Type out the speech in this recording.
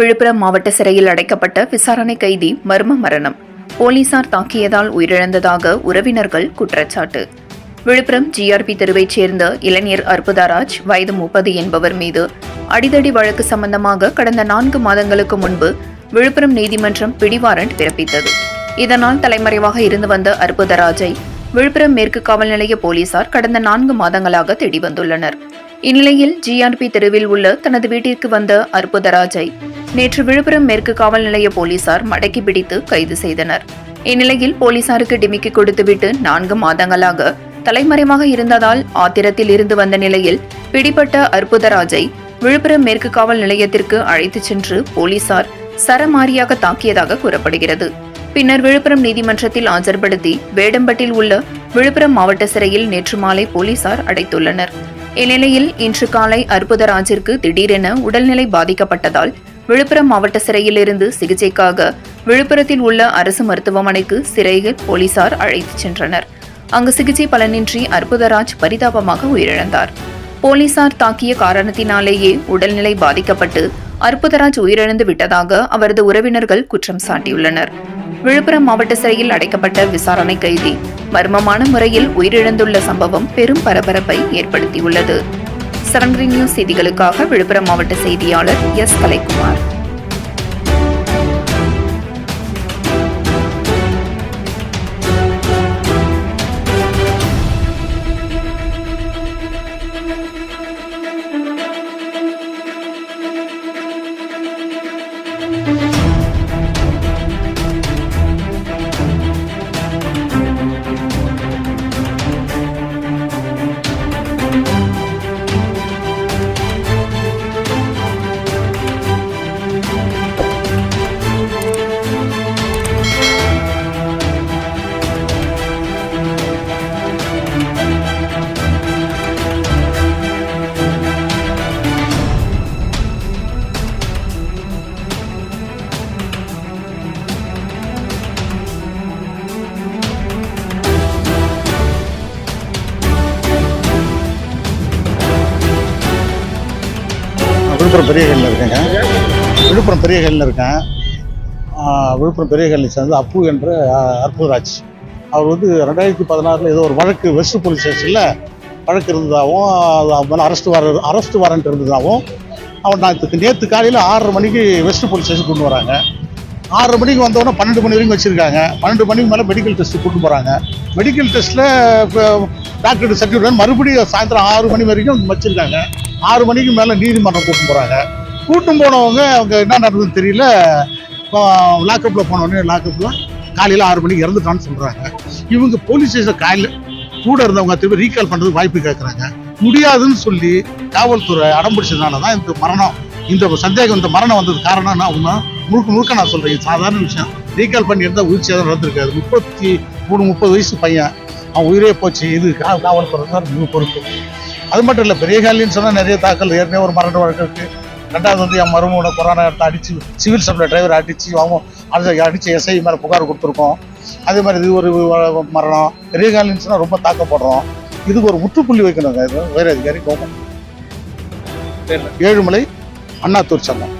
விழுப்புரம் மாவட்ட சிறையில் அடைக்கப்பட்ட விசாரணை கைதி மர்ம மரணம். போலீசார் தாக்கியதால் உயிரிழந்ததாக உறவினர்கள் குற்றச்சாட்டு. விழுப்புரம் ஜிஆர்பி தெருவைச் சேர்ந்த இளைஞர் அற்புதராஜ் வயது முப்பது என்பவர் மீது அடிதடி வழக்கு சம்பந்தமாக கடந்த நான்கு மாதங்களுக்கு முன்பு விழுப்புரம் நீதிமன்றம் பிடிவாரண்ட் பிறப்பித்தது. இதனால் தலைமறைவாக இருந்து வந்த அற்புதராஜை விழுப்புரம் மேற்கு காவல் நிலைய போலீசார் கடந்த நான்கு மாதங்களாக தேடி வந்துள்ளனர். இந்நிலையில் ஜிஆர்பி தெருவில் உள்ள தனது வீட்டிற்கு வந்த அற்புதராஜை நேற்று விழுப்புரம் மேற்கு காவல் நிலைய போலீசார் மடக்கி பிடித்து கைது செய்தனர். இந்நிலையில் போலீசாருக்கு டிமிக்கி கொடுத்துவிட்டு நான்கு மாதங்களாக தலைமறைவாக இருந்ததால் ஆத்திரத்தில் இருந்து வந்த நிலையில் பிடிபட்ட அற்புதராஜை விழுப்புரம் மேற்கு காவல் நிலையத்திற்கு அழைத்துச் சென்று போலீசார் சரமாரியாக தாக்கியதாக கூறப்படுகிறது. பின்னர் விழுப்புரம் நீதிமன்றத்தில் ஆஜர்படுத்தி வேடம்பட்டில் உள்ள விழுப்புரம் மாவட்ட சிறையில் நேற்று மாலை போலீசார் அடைத்துள்ளனர். இந்நிலையில் இன்று காலை அற்புதராஜிற்கு திடீரென உடல்நிலை பாதிக்கப்பட்டதால் விழுப்புரம் மாவட்ட சிறையிலிருந்து சிகிச்சைக்காக விழுப்புரத்தில் உள்ள அரசு மருத்துவமனைக்கு சிறையில் போலீசார் அழைத்துச் சென்றனர். அங்கு சிகிச்சை பலனின்றி அற்புதராஜ் பரிதாபமாக உயிரிழந்தார். போலீசார் தாக்கிய காரணத்தினாலேயே உடல்நிலை பாதிக்கப்பட்டு அற்புதராஜ் உயிரிழந்து விட்டதாக அவரது உறவினர்கள் குற்றம் சாட்டியுள்ளனர். விழுப்புரம் மாவட்ட சிறையில் அடைக்கப்பட்ட விசாரணை கைதி. மர்மமான முறையில் உயிரிழந்துள்ள சம்பவம் பெரும் பரபரப்பை ஏற்படுத்தியுள்ளது. சரண்கிரி நியூஸ் செய்திகளுக்காக விழுப்புரம் மாவட்ட செய்தியாளர் எஸ் கலைக்குமார். விழுப்புரம் பெரிய கல்லில் இருக்கேங்க. விழுப்புரம் பெரிய கல்லில் இருக்கேன். விழுப்புரம் பெரிய கல்லை சேர்ந்து அப்பு என்ற அற்புதராஜ். அவர் வந்து ரெண்டாயிரத்தி பதினாறில் ஏதோ ஒரு வழக்கு வெஸ்ட் போலீஸ் ஸ்டேஷனில் வழக்கு இருந்ததாகவும் அது அவன் மேலே அரெஸ்ட் வார அரெஸ்ட் வாரண்ட் இருந்ததாகவும் அவன் நான் நேற்று காலையில் ஆறரை மணிக்கு வெஸ்ட் போலீஸ் ஸ்டேஷன் கொண்டு வராங்க. ஆறரை மணிக்கு வந்தோடனே பன்னெண்டு மணி வரைக்கும் வச்சுருக்காங்க. பன்னெண்டு மணிக்கு மேலே மெடிக்கல் டெஸ்ட்டு கூட்டு போகிறாங்க மெடிக்கல் டெஸ்ட்டில் டாக்டர் சர்டிஃபிகேட் மறுபடியும் சாயந்தரம் ஆறு மணி வரைக்கும் வச்சுருக்காங்க. ஆறு மணிக்கு மேலே நீதிமன்றம் கூட்டு போகிறாங்க கூட்டும் போனவங்க அவங்க என்ன நடந்ததுன்னு தெரியல. லாக்கப்பில் போனவொடனே லாக்கப்பில் காலையில் ஆறு மணிக்கு இறந்துட்டான்னு சொல்கிறாங்க இவங்க போலீஸ் ஸ்டேஷன் காலையில் கூட இருந்தவங்க திருப்பி ரீகால் பண்ணுறதுக்கு வாய்ப்பு கேட்குறாங்க முடியாதுன்னு சொல்லி காவல்துறை அடம் பிடிச்சதுனால தான் இந்த மரணம். இந்த சந்தேகம் இந்த மரணம் வந்தது காரணம்னா அவங்க முழுக்க முழுக்க நான் சொல்கிறேன் சாதாரண விஷயம். ரீகால் பண்ணி இருந்தால் உயிர் சேதம் நடந்திருக்காது முப்பத்தி மூணு முப்பது வயசு பையன். அவன் உயிரே போச்சு. இது காவல்துறை தான் மிக பொறுப்பு. அது மட்டும் இல்லை பெரிய காலின்னு சொன்னால் நிறைய தாக்கல். ஏற்கனவே ஒரு மரண வழக்கு இருக்கு. ரெண்டாவது வந்து என் மருமகனை கொரோனா எடுத்து அடிச்சு சிவில் சப்ளை டிரைவர் அடிச்சு அவங்க அதை அடிச்சு எஸ்ஐ மேலே புகார் கொடுத்துருக்கோம். அதே மாதிரி இது ஒரு மரணம். பெரிய காலின்னு சொன்னால் ரொம்ப தாக்கப்படுறோம். இதுக்கு ஒரு முற்றுப்புள்ளி வைக்கணுங்க. இது வேற அதிகாரி கவர்மெண்ட் ஏழுமலை அண்ணா தொழிற்சங்கம்